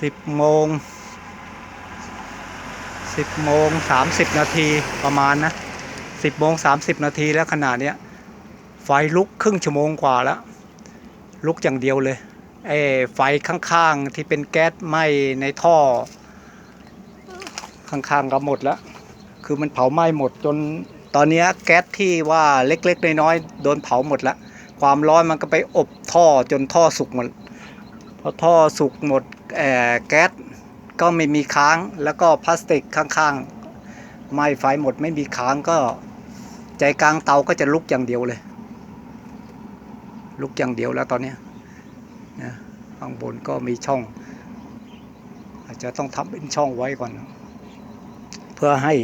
สิบโมงสิบโมงสามสิบนาทีประมาณนะสิบโมงสามสิบนาทีแล้วขนาดเนี้ยไฟลุกครึ่งชั่วโมงกว่าแล้ว ลุกอย่างเดียวเลยไอ้ไฟข้างๆที่เป็นแก๊สไหม้ในท่อ ข้างๆก็หมดแล้ว คือมันเผาไหม้หมดจนตอนนี้แก๊สที่ว่าเล็กๆ น้อยๆโดนเผาหมดแล้ว ความร้อนมันก็ไปอบท่อจนท่อสุกหมดพอท่อสุกหมดแออแก๊สก็ไม่มีค้าง แล้วก็พลาสติกข้างๆไหม้ไฟหมดไม่มีค้างก็ใจกลางเตาก็จะลุกอย่างเดียวเลย ลุกอย่างเดียวแล้วตอนนี้นะข้างบนก็มีช่อง อาจจะต้องทำเป็นช่องไว้ก่อน เพื่อให้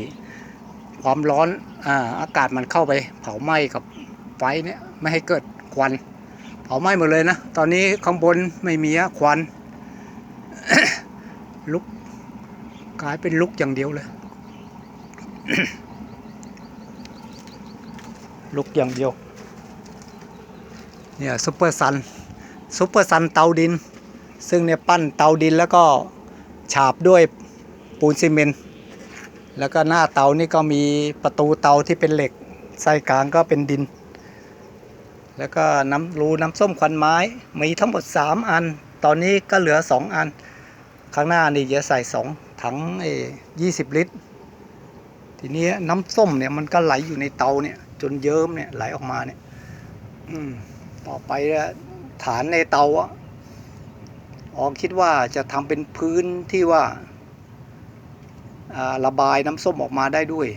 ความร้อนอาอากาศมันเข้าไปเผาไหม้กับไฟเนี่ยไม่ให้เกิด ควันเผาไหม้หมดเลยนะ ตอนนี้ข้างบนไม่มีอะควัน ลุกกลายเป็นลุกอย่างเดียวเลย ลุกอย่างเดียว เนี่ยซุปเปอร์ซันซุปเปอร์ซันเตาดิน ซึ่งเนี่ยปั้นเตาดินแล้วก็ฉาบด้วยปูนซีเมนต์แล้วก็หน้าเตานี่ก็มีประตูเตาที่เป็นเหล็กไส้กลางก็เป็นดิน แล้วก็น้ำรูน้ำส้มควันไม้ มีทั้งหมด 3 อัน ตอนนี้ก็เหลือ 2 อัน ข้างหน้านี่จะใส่ 2 ถังเอยี่สิบลิตร ทีนี้น้ำส้มเนี่ยมันก็ไหลอยู่ในเตาเนี่ยจนเยิ้มเนี่ยไหลออกมาเนี่ยอืมต่อไปฐานในเตาอะออคิดว่าจะทำเป็นพื้นที่ว่าระบายน้ำส้มออกมาได้ด้วย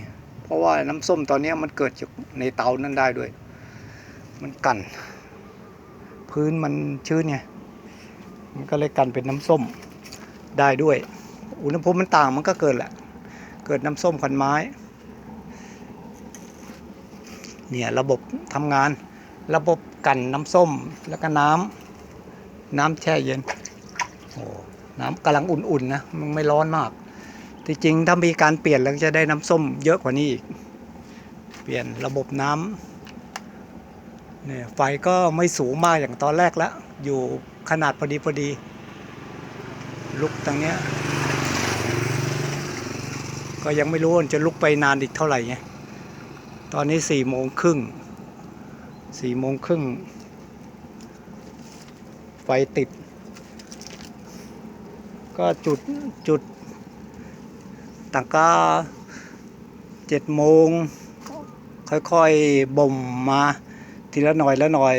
เพราะว่าน้ำส้มตอนนี้มันเกิดจากในเตานั้นได้ด้วย มันกัน พื้นมันชื้นไงมันก็เลยกันเป็นน้ำส้มได้ด้วย อุณหภูมิมันต่างมันก็เกิดแหละ เกิดน้ำส้มควันไม้ เนี่ยระบบทำงาน ระบบกันน้ำส้มแล้วก็น้ำน้ำแช่เย็นโอ้น้ำกำลังอุ่นๆนะมันไม่ร้อนมากที่จริงถ้ามีการเปลี่ยนแล้วจะได้น้ำส้มเยอะกว่านี้อีก เปลี่ยนระบบน้ำ เนี่ยไฟก็ไม่สูงมากอย่างตอนแรกแล้ว อยู่ขนาดพอดีพอดี ลุกตรงเนี้ย ก็ยังไม่รู้ว่าจะลุกไปนานอีกเท่าไหร่ไงตอนนี้สี่โมงครึ่งสี่โมงครึ่งไฟติด ก็จุดจุดตั้งก็เจ็ดโมงค่อยๆบ่มมา ทีละหน่อยละหน่อย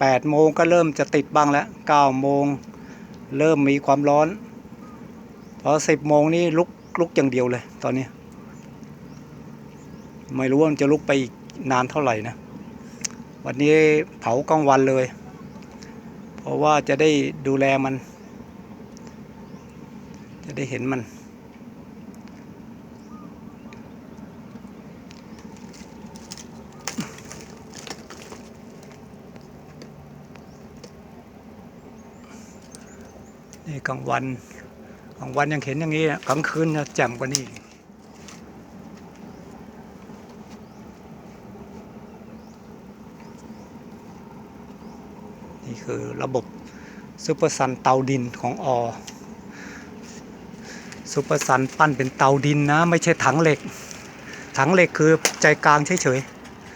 แปดโมงก็เริ่มจะติดบ้างแล้วเก้าโมงเริ่มมีความร้อน พอสิบโมงนี่ลุกลุกอย่างเดียวเลยตอนนี้ ไม่รู้ว่ามันจะลุกไปอีกนานเท่าไหร่นะ วันนี้เผากลางวันเลย เพราะว่าจะได้ดูแลมัน จะได้เห็นมัน นี่กลางวันกลางวันยังเห็นอย่างนี้กลางคืนจะแจ่มกว่านี้นี่คือระบบซูเปอร์ซันเตาดินของอซูเปอร์ซันปั้นเป็นเตาดินนะไม่ใช่ถังเหล็ก ถังเหล็กคือใจกลางเฉย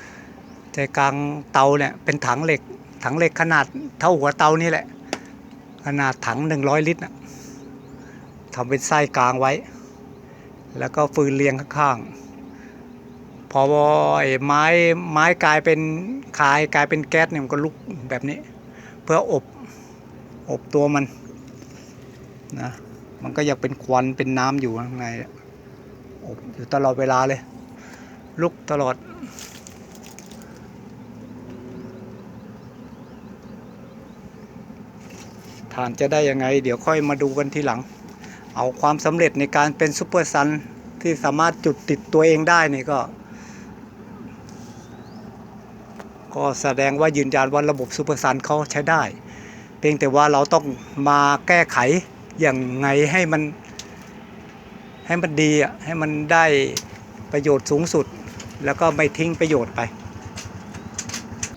ๆใจกลางเตาเนี่ยเป็นถังเหล็ก ถังเหล็กขนาดเท่าหัวเตานี่แหละ ขนาดถังหนึ่งร้อยลิตรนะทำเป็นไส้กลางไว้ แล้วก็ฟืนเรียงข้างๆ พอไอ้ไม้ไม้กลายเป็นคายกลายเป็นแก๊สเนี่ยมันก็ลุกแบบนี้ เพื่ออบอบตัวมันนะมันก็ยังเป็นควันเป็นน้ำอยู่ข้างในอบอยู่ตลอดเวลาเลย ลุกตลอด ฐานจะได้ยังไง เดี๋ยวค่อยมาดูกันทีหลัง เอาความสำเร็จในการเป็นซูเปอร์ซันที่สามารถจุดติดตัวเองได้นี่ก็ ก็แสดงว่ายืนยันว่าระบบซูเปอร์ซันเขาใช้ได้ เพียงแต่ว่าเราต้องมาแก้ไขอย่างไงให้มันให้มันดีอะให้มันได้ประโยชน์สูงสุด แล้วก็ไม่ทิ้งประโยชน์ไป